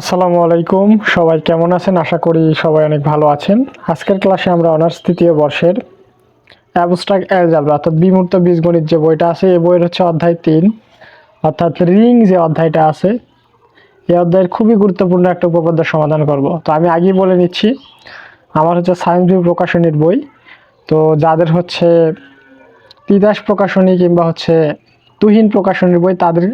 আসসালামু আলাইকুম। সবাই কেমন আছেন? আশা করি সবাই অনেক ভালো আছেন। আজকের ক্লাসে আমরা অনার্স তৃতীয় বর্ষের অ্যাবস্ট্রাক্ট অ্যালজাবরা অর্থাৎ বিমূর্ত বীজগণিত যে বইটা আছে, এই বইয়ের হচ্ছে অধ্যায় তিন। অর্থাৎ রিং যে অধ্যায়টা আছে, এই অধ্যায়ের খুবই গুরুত্বপূর্ণ একটা উপপাদ্য সমাধান করব। তো আমি আগেই বলে নিচ্ছি, আমার হচ্ছে সায়েন্স ভিউ প্রকাশনীর বই। তো যাদের হচ্ছে তিতাস প্রকাশনী কিংবা হচ্ছে তুহিন প্রকাশনীর বই, তাদের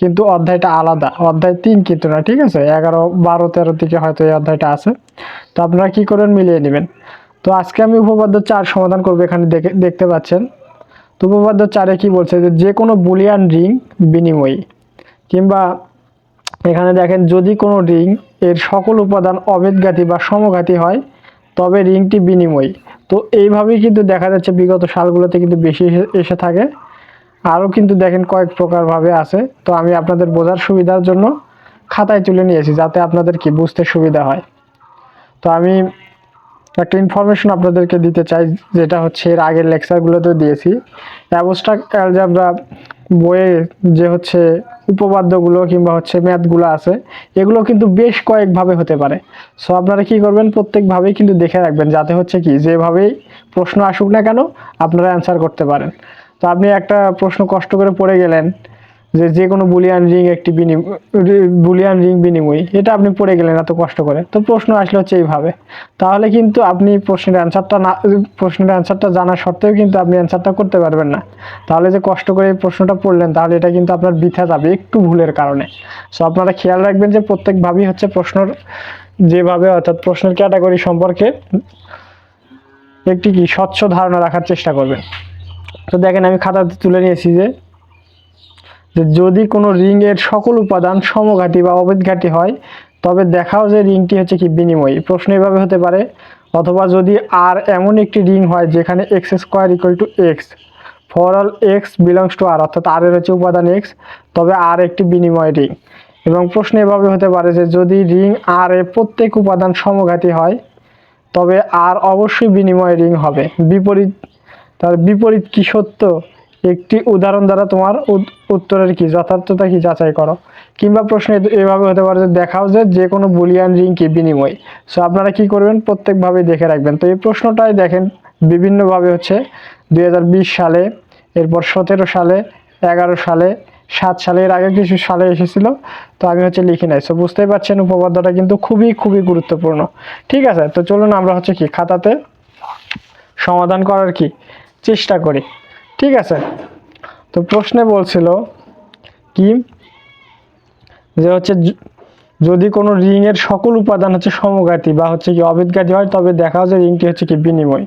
কিন্তু অধ্যায়টা আলাদা। অধ্যায় তিন কিন্তু না, ঠিক আছে? এগারো, বারো, তেরো থেকে হয়তো এই অধ্যায়টা আছে। তো আপনারা কি করবেন মিলিয়ে নেবেন। তো আজকে আমি উপপাদ্য চার সমাধান করব, এখানে দেখে, দেখতে পাচ্ছেন। তো উপপাদ্য চারে কি বলছে যে যে কোনো বুলিয়ান রিং বিনিময়ী। কিংবা এখানে দেখেন, যদি কোনো রিং এর সকল উপাদান অবেদঘাতী বা সমঘাতী হয়, তবে রিংটি বিনিময়ী। তো এইভাবেই কিন্তু দেখা যাচ্ছে, বিগত সালগুলোতে কিন্তু বেশি এসে থাকে। আরও কিন্তু দেখেন কয়েক প্রকারভাবে আছে। তো আমি আপনাদের বোঝার সুবিধার জন্য খাতায় তুলে নিয়েছি, যাতে আপনাদের কি বুঝতে সুবিধা হয়। তো আমি একটা ইনফরমেশন আপনাদেরকে দিতে চাই, যেটা হচ্ছে এর আগের লেকচারগুলোতে দিয়েছি। অ্যাবস্ট্রাক্ট অ্যালজাবরা বইয়ে যে হচ্ছে উপপাদ্যগুলো কিংবা হচ্ছে ম্যাথগুলো আছে, এগুলো কিন্তু বেশ কয়েকভাবে হতে পারে। সো আপনারা কি করবেন প্রত্যেকভাবেই কিন্তু দেখে রাখবেন, যাতে হচ্ছে কি, যেভাবেই প্রশ্ন আসুক না কেন, আপনারা অ্যান্সার করতে পারেন। তো আপনি একটা প্রশ্ন কষ্ট করে পড়ে গেলেন যে যে কোনো বুলিয়ান রিং একটি বিনিময় বুলিয়ান রিং বিনিময়, এটা আপনি পড়ে গেলেন এত কষ্ট করে। তো প্রশ্ন আসলে হচ্ছে এইভাবে। তাহলে কিন্তু আপনি প্রশ্নের অ্যান্সারটা না প্রশ্নের অ্যান্সারটা জানা সত্ত্বেও কিন্তু আপনি অ্যান্সারটা করতে পারবেন না। তাহলে যে কষ্ট করে প্রশ্নটা পড়লেন, তাহলে এটা কিন্তু আপনার বৃথা যাবে একটু ভুলের কারণে। সো আপনারা খেয়াল রাখবেন যে প্রত্যেকভাবেই হচ্ছে প্রশ্নর যেভাবে, অর্থাৎ প্রশ্নের ক্যাটাগরি সম্পর্কে একটি কি স্বচ্ছ ধারণা রাখার চেষ্টা করবেন। তো দেখেন আমি খাতাতে তুলে নিয়েছি যে যদি কোনো রিংয়ের সকল উপাদান সমঘাতী বা অবেদঘাতী হয়, তবে দেখাও যে রিংটি হচ্ছে কি বিনিময়ী। প্রশ্ন এভাবে হতে পারে, অথবা যদি আর এমন একটি রিং হয় যেখানে x square equal to x for all x belongs to R অর্থাৎ আর এর হচ্ছে উপাদান এক্স তবে আর একটি বিনিময় রিং। এবং প্রশ্ন এভাবে হতে পারে যে যদি রিং আর এ প্রত্যেক উপাদান সমঘাতী হয়, তবে আর অবশ্যই বিনিময় রিং হবে। বিপরীত তার বিপরীত কি সত্য? একটি উদাহরণ দ্বারা তোমার উত- উত্তরের কি, যথার্থতা কি যাচাই করো। কিংবা প্রশ্ন এভাবে হতে পারে যে দেখাও যে যে কোনো বুলিয়ান রিং কি বিনিময়। সো আপনারা কি করবেন? প্রত্যেকভাবে দেখে রাখবেন। তো এই প্রশ্নটাই দেখেন বিভিন্নভাবে হচ্ছে দুই হাজার বিশ সালে, এরপর সতেরো সালে, এগারো সালে, সাত সালে, এর আগে কিছু সালে এসেছিল। তো আমি হচ্ছে লিখি নাই। সো বুঝতেই পারছেন উপপাদ্যটা কিন্তু খুবই খুবই গুরুত্বপূর্ণ। ঠিক আছে? তো চলুন আমরা হচ্ছে কি খাতাতে সমাধান করার কি চেষ্টা করি। ঠিক আছে? তো প্রশ্নে বলছিল কি? যে হচ্ছে যদি কোনো রিং এর সকল উপাদান হচ্ছে সমঘাতী বা হচ্ছে কি অবেদঘাতী হয়, তবে দেখাও যে রিংটি হচ্ছে কি বিনিময়।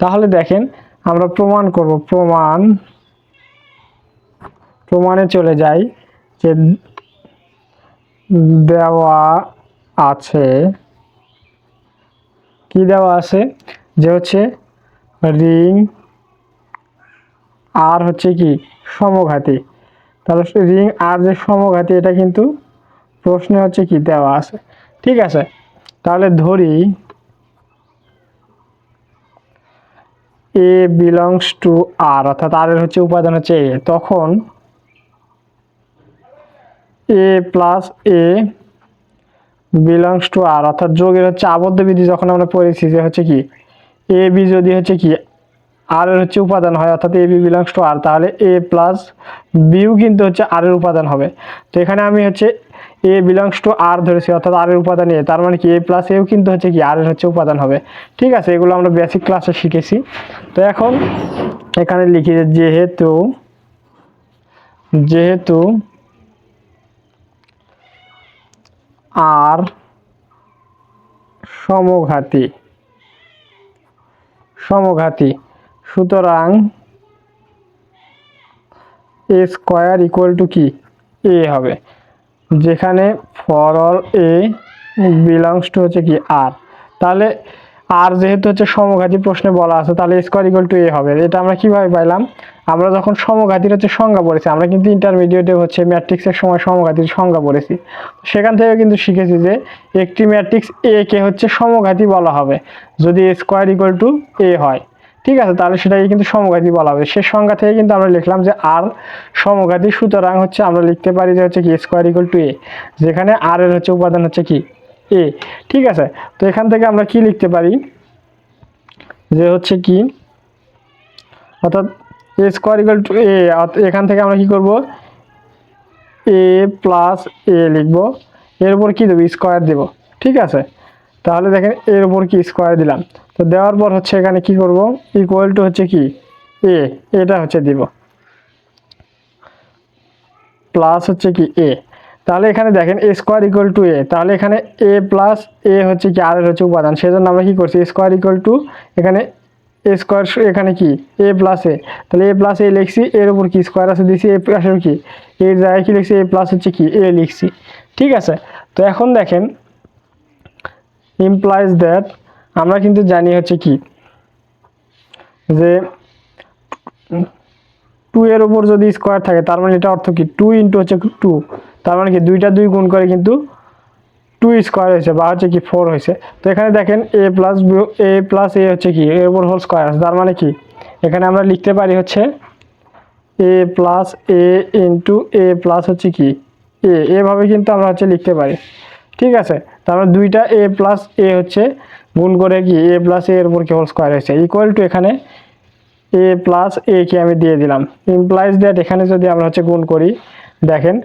তাহলে দেখেন, আমরা প্রমাণ করব। প্রমাণ, প্রমাণে চলে যাই যে দেওয়া আছে, কি দেওয়া আছে? যে হচ্ছে রিং আর হচ্ছে কি সমঘাতী। তাহলে রিং আর যে সমঘাতী, এটা কিন্তু প্রশ্নে হচ্ছে কি দেওয়া আছে। ঠিক আছে? তাহলে ধরি এ বিলংস টু আর অর্থাৎ আর এর হচ্ছে উপাদান হচ্ছে এ তখন a plus a belongs to R অর্থাৎ যোগের হচ্ছে আবদ্ধ বিধি যখন আমরা পড়েছি, যে হচ্ছে কি এ বি যদি হচ্ছে কি আর এর হচ্ছে উপাদান হয়, অর্থাৎ a b belongs to R তাহলে এ প্লাস বিও কিন্তু হচ্ছে আর এর উপাদান হবে। তো এখানে আমি হচ্ছে এ বিলংস টু আর ধরেছি, অর্থাৎ আর এর উপাদান এ তার মানে কি এ প্লাস এও কিন্তু হচ্ছে কি আর এর হচ্ছে উপাদান হবে। ঠিক আছে, এগুলো আমরা বেসিক ক্লাসে শিখেছি। তো এখন এখানে লিখি যেহেতু যেহেতু আর সমঘাতী সমঘাতী সুতরাং এ স্কোয়ার ইকুয়াল টু কি? এ হবে। যেখানে for all a belongs to হচ্ছে কি আর তাহলে আর যেহেতু হচ্ছে সমঘাতী প্রশ্নে বলা আছে, তাহলে স্কোয়ার ইকুয়াল টু এ হবে। এটা আমরা কীভাবে পাইলাম? আমরা যখন সমঘাতীর হচ্ছে সংজ্ঞা পড়েছি, আমরা কিন্তু ইন্টারমিডিয়েটে হচ্ছে ম্যাট্রিক্সের সময় সমঘাতীর সংজ্ঞা পড়েছি। সেখান থেকে কিন্তু শিখেছি যে একটি ম্যাট্রিক্স এ কে হচ্ছে সমঘাতী বলা হবে। যদি স্কোয়ার ইকুয়াল টু এ হয়। ঠিক আছে, তাহলে সেটাকে কিন্তু সমঘাতী বলা হবে। সে সংজ্ঞা থেকে কিন্তু আমরা লিখলাম যে আর সমঘাতী সুতরাং হচ্ছে আমরা লিখতে পারি যে হচ্ছে কি স্কোয়ার ইকুয়াল টু এ যেখানে আর এর হচ্ছে উপাদান হচ্ছে কি এ ঠিক আছে, তো এখান থেকে আমরা কি লিখতে পারি? যে হচ্ছে কি, অর্থাৎ a square equal to a এখান থেকে আমরা কি করব? এ প্লাস এ লিখব। এর উপর কী দেবো? স্কোয়ার দেবো। ঠিক আছে তাহলে দেখেন এর উপর কি স্কোয়ার দিলাম। তো দেওয়ার পর হচ্ছে এখানে কি করব? ইকুয়াল টু হচ্ছে কি? এ এটা হচ্ছে দিব। প্লাস হচ্ছে কি এ তাহলে এখানে দেখেন a square equal to a তাহলে এখানে এ প্লাস এ হচ্ছে কি আর এর হচ্ছে উপাদান। সেজন্য আমরা কি করছি? স্কোয়ার ইকুয়াল টু এখানে এ স্কোয়ার এখানে কি? এ প্লাস এ তাহলে এ প্লাস এ লিখছি, এর উপর কি স্কোয়ার আছে দিছি? এ প্লাসের কি? এর জায়গায় কি লিখছি? এ প্লাস হচ্ছে কি? এ লিখছি। ঠিক আছে? তো এখন দেখেন ইমপ্লাইজ দ্যাট আমরা কিন্তু জানি হচ্ছে কি? যে টু এর উপর যদি স্কোয়ার থাকে, তার মানে এটা অর্থ কি? টু ইন্টু হচ্ছে টু তার মানে কি দুইটা দুই গুণ করে কিন্তু টু স্কোয়ার হয়েছে বা হচ্ছে কি ফোর হয়েছে। তো এখানে দেখেন এ প্লাস এ প্লাস এ হচ্ছে কি? এর উপর হোল স্কোয়ার আছে, তার মানে কি? এখানে আমরা লিখতে পারি হচ্ছে a plus a into a plus হচ্ছে কি? এ এভাবে কিন্তু আমরা হচ্ছে লিখতে পারি। ঠিক আছে? তারপর দুইটা এ প্লাস এ হচ্ছে গুণ করে কি এ প্লাস এর উপর কি হোল স্কোয়ার হয়েছে। ইকুয়াল টু এখানে এ প্লাস এ কে আমি দিয়ে দিলাম। ইমপ্লাইজ দ্যাট এখানে যদি আমরা হচ্ছে গুণ করি, দেখেন,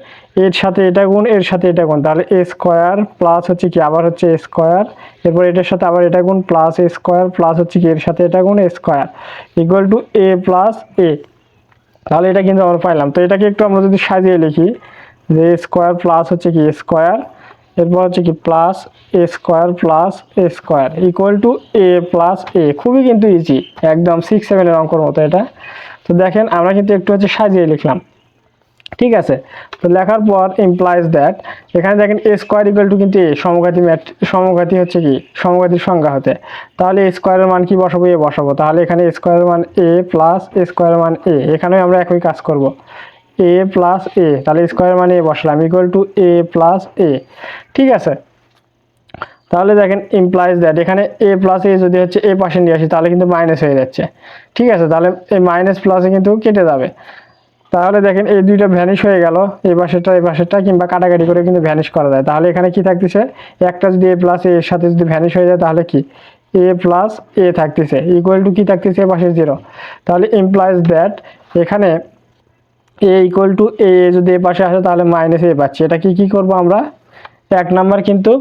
এর সাথে এটা গুণ, এর সাথে এটা গুণ। তাহলে এ স্কোয়ার প্লাস হচ্ছে কি আবার হচ্ছে এ স্কোয়ার এরপর এটার সাথে আবার এটা গুণ প্লাস এ স্কোয়ার প্লাস হচ্ছে কি এর সাথে এটা গুণ a square equal to a plus a তাহলে এটা কিন্তু আমরা পাইলাম। তো এটাকে একটু আমরা যদি সাজিয়ে লিখি, যে স্কোয়ার প্লাস হচ্ছে কি স্কোয়ার এরপর হচ্ছে কি plus a square plus a square equal to a plus a খুবই কিন্তু ইজি একদম সিক্স সেভেনের অঙ্কর মতো এটা। তো দেখেন আমরা কিন্তু একটু হচ্ছে সাজিয়ে লিখলাম। ঠিক আছে? তো লেখার পর ইমপ্লাইজ দ্যাট এখানে দেখেন এ স্কোয়ার ইকুয়াল টু কিন্তু এ সমঘাতী ম্যাট সমঘাতী হচ্ছে কি? সমঘাতীর সংজ্ঞা হতে। তাহলে এ স্কোয়ারের মান কি বসাবো? এ বসাবো। তাহলে এখানে এ স্কোয়ারের মান এ প্লাস এ স্কোয়ারের মান এ এখানে আমরা একই কাজ করব। এ প্লাস এ, তাহলে স্কোয়ার মানে এ বসলাম equal to a plus a. ঠিক আছে? তাহলে দেখেন ইমপ্লাইজ দ্যাট এখানে এ প্লাস এ যদি হচ্ছে এ পাশে নিয়ে আসি, তাহলে কিন্তু মাইনাস হয়ে যাচ্ছে। ঠিক আছে? তাহলে এই মাইনাস প্লাসে কিন্তু কেটে যাবে। তাহলে দেখেন এই দুইটা ভ্যানিশ হয়ে গেল এই পাশেরটা এই পাশেরটা, কিংবা কাটাকাটি করে কিন্তু ভ্যানিশ করা যায়। তাহলে এখানে কি থাকতেছে? একটা যদি এ প্লাস এর সাথে যদি ভ্যানিশ হয়ে যায়, তাহলে কি? এ প্লাস এ থাকতেছে। ইকুয়াল টু কি থাকতেছে? এ পাশে জিরো তাহলে ইমপ্লাইজ দ্যাট এখানে এ ইকুয়াল টু এ যদি এ পাশে আসে তাহলে মাইনাস এ পাচ্ছি। এটা কি কি করব আমরা? এক নাম্বার কিন্তু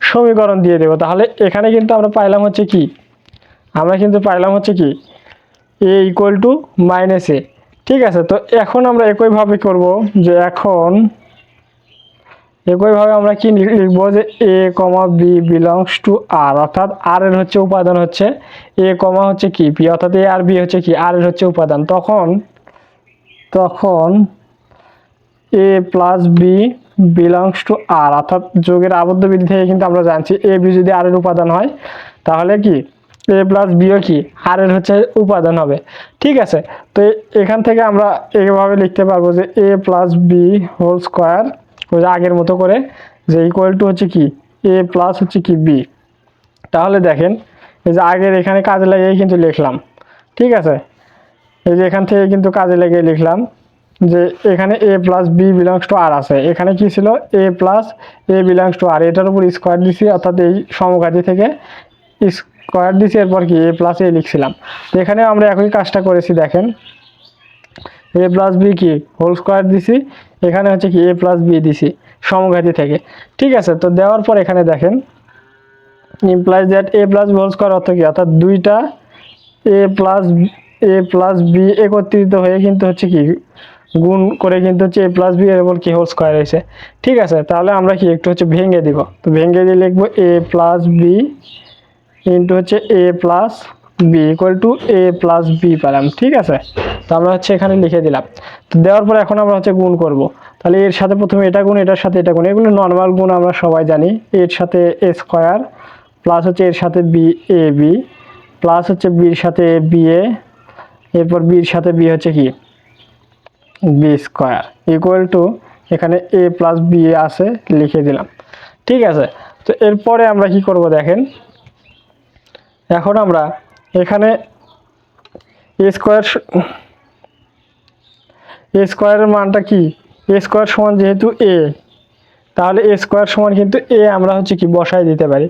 সমীকরণ দিয়ে দেবো। তাহলে এখানে কিন্তু আমরা পাইলাম হচ্ছে কি? আমরা কিন্তু পাইলাম হচ্ছে কি? A equal to minus a ঠিক আছে, তো এখন আমরা একইভাবে করব যে এখন একইভাবে আমরা কি লিখ- লিখব যে a comma b belongs to R অর্থাৎ আর এর হচ্ছে উপাদান হচ্ছে এ কমা হচ্ছে কি? বি অর্থাৎ এ আর বি হচ্ছে কি? আর এর হচ্ছে উপাদান। তখন তখন a plus b belongs to R অর্থাৎ যোগের আবদ্ধ বিধি থেকে কিন্তু আমরা জানছি এ বি যদি আর এর উপাদান হয়, তাহলে কি? এ প্লাস বিও কি? আর এর হচ্ছে উপাদান হবে। ঠিক আছে? তো এখান থেকে আমরা এইভাবে লিখতে পারব যে a plus b whole square ওই আগের মতো করে, যে ইকুয়াল টু হচ্ছে কি? এ প্লাস হচ্ছে কি বি তাহলে দেখেন, এই যে আগের এখানে কাজে লাগিয়ে কিন্তু লিখলাম। ঠিক আছে? এই যে এখান থেকে কিন্তু কাজে লেগে লিখলাম যে এখানে a plus b belongs to R আছে। এখানে কি ছিল? A plus a belongs to R এটার উপর স্কোয়ার দিছি অর্থাৎ এই সমঘাতী থেকে স্কোয়ার দিছি এরপর কি এ প্লাস এ লিখছিলাম। তো এখানে আমরা একই কাজটা করেছি, দেখেন। এ প্লাস বি কি? হোল স্কোয়ার দিছি এখানে হচ্ছে কি এ প্লাস বি দিছি সমঘাতী থেকে। ঠিক আছে, তো দেওয়ার পর এখানে দেখেন implies that a plus b whole square অর্থ কি? অর্থাৎ দুইটা a plus a plus b একত্রিত হয়ে কিন্তু হচ্ছে কি গুণ করে কিন্তু হচ্ছে এ প্লাস বি এর কি হোল স্কোয়ার হয়েছে ঠিক আছে, তাহলে আমরা কি একটু হচ্ছে ভেঙে দিব। তো ভেঙে দিয়ে লিখব এ প্লাস বি ইন্টু হচ্ছে a plus b equal to a plus b পেলাম, ঠিক আছে? তো আমরা হচ্ছে এখানে লিখে দিলাম। তো দেওয়ার পর এখন আমরা হচ্ছে গুণ করব। তাহলে এর সাথে প্রথমে এটা গুণ, এটার সাথে এটা গুণ, এগুলো নর্মাল গুণ আমরা সবাই জানি। এর সাথে এ স্কোয়ার প্লাস হচ্ছে এর সাথে বি এ বি প্লাস হচ্ছে বির সাথে বি এ এরপর বির সাথে বি হচ্ছে কি? বি স্কোয়ার ইকুয়াল টু এখানে এ প্লাস বি আছে, লিখে দিলাম। ঠিক আছে? তো এরপরে আমরা কি করব দেখেন? এখন আমরা এখানে এ স্কোয়ার এ স্কোয়ারের মানটা কি? এ স্কোয়ার সমান যেহেতু এ তাহলে এ স্কোয়ার সমান কিন্তু এ আমরা হচ্ছে কি বসাই দিতে পারি।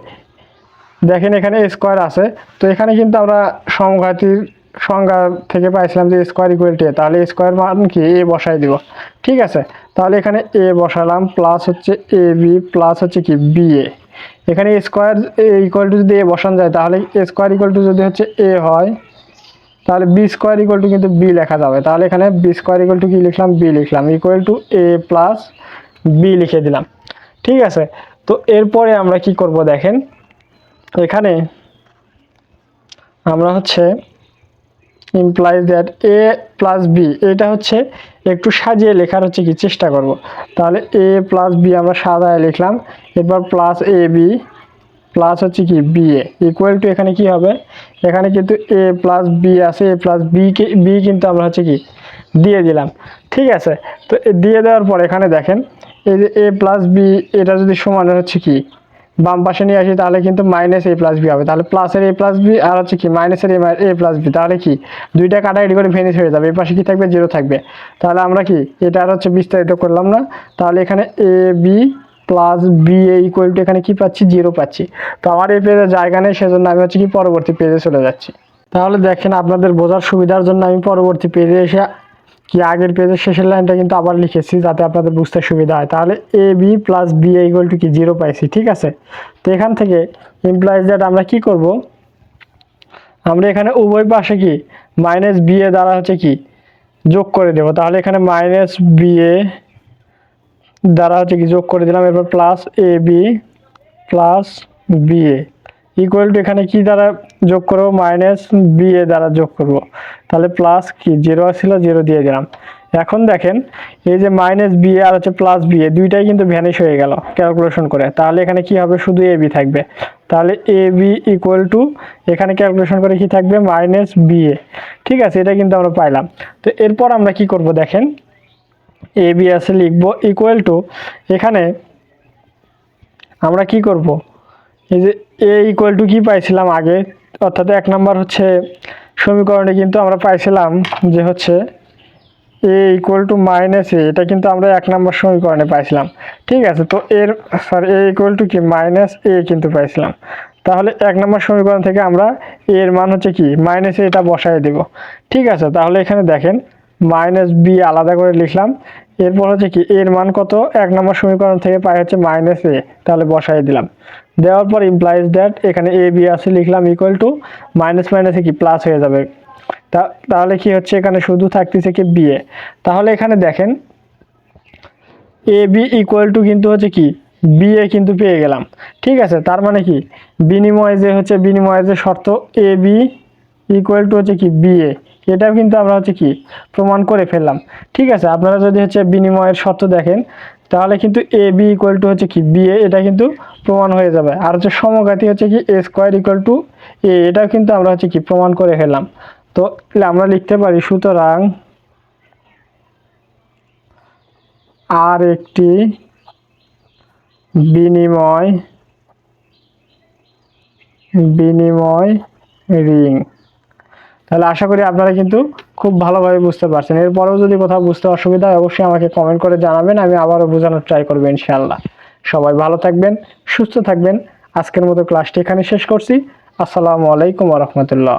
দেখেন এখানে স্কোয়ার আছে, তো এখানে কিন্তু আমরা সমঘাতির সংজ্ঞা থেকে পাইছিলাম যে স্কোয়ার ইকুয়াল টু এ তাহলে স্কোয়ার মান কি? এ বসাই দিব। ঠিক আছে? তাহলে এখানে এ বসালাম প্লাস হচ্ছে এ বি প্লাস হচ্ছে কি? বি এ এখানে স্কোয়ার ইকুয়াল টু যদি এ বসানো যায়, তাহলে স্কোয়ার ইকুয়াল টু যদি হচ্ছে এ হয়, তাহলে বি স্কোয়ার ইকুয়াল টু কিন্তু বি লেখা যাবে। তাহলে এখানে বি স্কোয়ার ইকুয়াল টু কি লিখলাম? বি লিখলাম। Equal to a plus b লিখে দিলাম। ঠিক আছে? তো এরপরে আমরা কি করব দেখেন? এখানে আমরা হচ্ছে implies that a plus b এটা হচ্ছে একটু সাজিয়ে লেখার হচ্ছে কি চেষ্টা করব। তাহলে এ প্লাস বি আমরা সাজায় লিখলাম, এরপর প্লাস এ বি প্লাস হচ্ছে কি বি এ ইকুয়াল টু এখানে কি হবে? এখানে কিন্তু এ প্লাস বি আছে এ প্লাস বি কে বি কিন্তু আমরা হচ্ছে কি দিয়ে দিলাম। ঠিক আছে? তো দিয়ে দেওয়ার পর এখানে দেখেন, এই যে এ প্লাস বি এটা যদি সমান হচ্ছে কি বাম পাশে নিয়ে আসি, তাহলে কিন্তু মাইনাস এ প্লাস বি হবে। তাহলে প্লাসের এ প্লাস বি আর হচ্ছে কি মাইনাসের এ এ প্লাস বি তাহলে কি? দুইটা কাটাকাটি করে ভেনিস হয়ে যাবে, এই পাশে কি থাকবে? জিরো থাকবে। তাহলে আমরা কি, এটা আর হচ্ছে বিস্তারিত করলাম না। তাহলে এখানে a b plus b a equal to এখানে কি পাচ্ছি? জিরো পাচ্ছি। তো আমার এই পেজে জায়গা নেই, সেজন্য আমি হচ্ছে কি পরবর্তী পেজে চলে যাচ্ছি। তাহলে দেখেন আপনাদের বোঝার সুবিধার জন্য আমি পরবর্তী পেজে এসে কি আগের পেজের শেষের লাইনটা কিন্তু আবার লিখেছি যাতে আপনাদের বুঝতে সুবিধা হয়। তাহলে a b plus b equal to কি? জিরো পাইছি, ঠিক আছে? তো এখান থেকে ইমপ্লাইজ দ্যাট আমরা কি করব? আমরা এখানে উভয় পাশে কি? মাইনাস বি এ দ্বারা হচ্ছে কি? যোগ করে দেব। তাহলে এখানে মাইনাস বি এ দ্বারা হচ্ছে কি? যোগ করে দিলাম। এরপর plus a b plus b a equal to এখানে কি দ্বারা যোগ করব? মাইনাস বি এ দ্বারা যোগ করব। তাহলে প্লাস কি? জিরো ছিল জিরো দিয়ে দিলাম। এখন দেখেন, এই যে মাইনাস বি আর হচ্ছে প্লাস বি এ দুইটাই কিন্তু ভ্যানিশ হয়ে গেল ক্যালকুলেশন করে। তাহলে এখানে কি হবে? শুধু এ বি থাকবে। তাহলে এ বি ইকুয়াল টু এখানে ক্যালকুলেশন করে কি থাকবে? Minus b a. ঠিক আছে, এটা কিন্তু আমরা পাইলাম। তো এরপর আমরা কি করব দেখেন? এ বি আছে লিখব ইকুয়াল টু এখানে আমরা কি করব? এই যে এ ইকুয়াল টু কি পাইছিলাম আগে? অর্থাৎ এক নাম্বার হচ্ছে সমীকরণে কিন্তু আমরা পাইছিলাম যে হচ্ছে a equal to minus a এটা কিন্তু আমরা এক নাম্বার সমীকরণে পাইছিলাম। ঠিক আছে, তো এর সরি এ ইকুয়াল টু কি? মাইনাস এ কিন্তু পাইছিলাম। তাহলে এক নম্বর সমীকরণ থেকে আমরা এর মান হচ্ছে কি? মাইনাস এটা বসাই দেব। ঠিক আছে, তাহলে এখানে দেখেন মাইনাস বি আলাদা করে লিখলাম। এরপর হচ্ছে কি এর মান কত? এক নম্বর সমীকরণ থেকে পাই হচ্ছে মাইনাস এ তাহলে বসাই দিলাম। দেওয়ার পর ইমপ্লাইজ দ্যাট এখানে এ বি আছে, লিখলাম ইকুয়াল টু মাইনাস মাইনাসে কি? প্লাস হয়ে যাবে। তাহলে কি হচ্ছে? এখানে শুধু থাকতেছে কি? B a. তাহলে এখানে দেখেন এ বি ইকুয়াল টু কিন্তু হচ্ছে কি? বি এ কিন্তু পেয়ে গেলাম। ঠিক আছে? তার মানে কি? বিনিময়ে যে হচ্ছে, বিনিময়ে যে শর্ত এ বি ইকুয়াল টু হচ্ছে কি? B a. এটাও কিন্তু আমরা হচ্ছে কি প্রমাণ করে ফেললাম। ঠিক আছে, আপনারা যদি হচ্ছে বিনিময়ের শর্ত দেখেন, তাহলে কিন্তু এ বি ইকুয়াল টু হচ্ছে কি বি এ এটা কিন্তু প্রমাণ হয়ে যাবে। আর হচ্ছে সমঘাতী হচ্ছে কি a square equal to a এটাও কিন্তু আমরা হচ্ছে কি প্রমাণ করে ফেললাম। তো আমরা লিখতে পারি, সুতরাং আর একটি বিনিময় বিনিময় রিং তাহলে আশা করি আপনারা কিন্তু খুব ভালোভাবে বুঝতে পারছেন। এরপরেও যদি কোথাও বুঝতে অসুবিধা হয়, অবশ্যই আমাকে কমেন্ট করে জানাবেন, আমি আবারও বোঝানোর ট্রাই করব ইনশাআল্লাহ। সবাই ভালো থাকবেন, সুস্থ থাকবেন। আজকের মতো ক্লাসটি এখানে শেষ করছি। আসসালামু আলাইকুম রহমতুল্লাহ।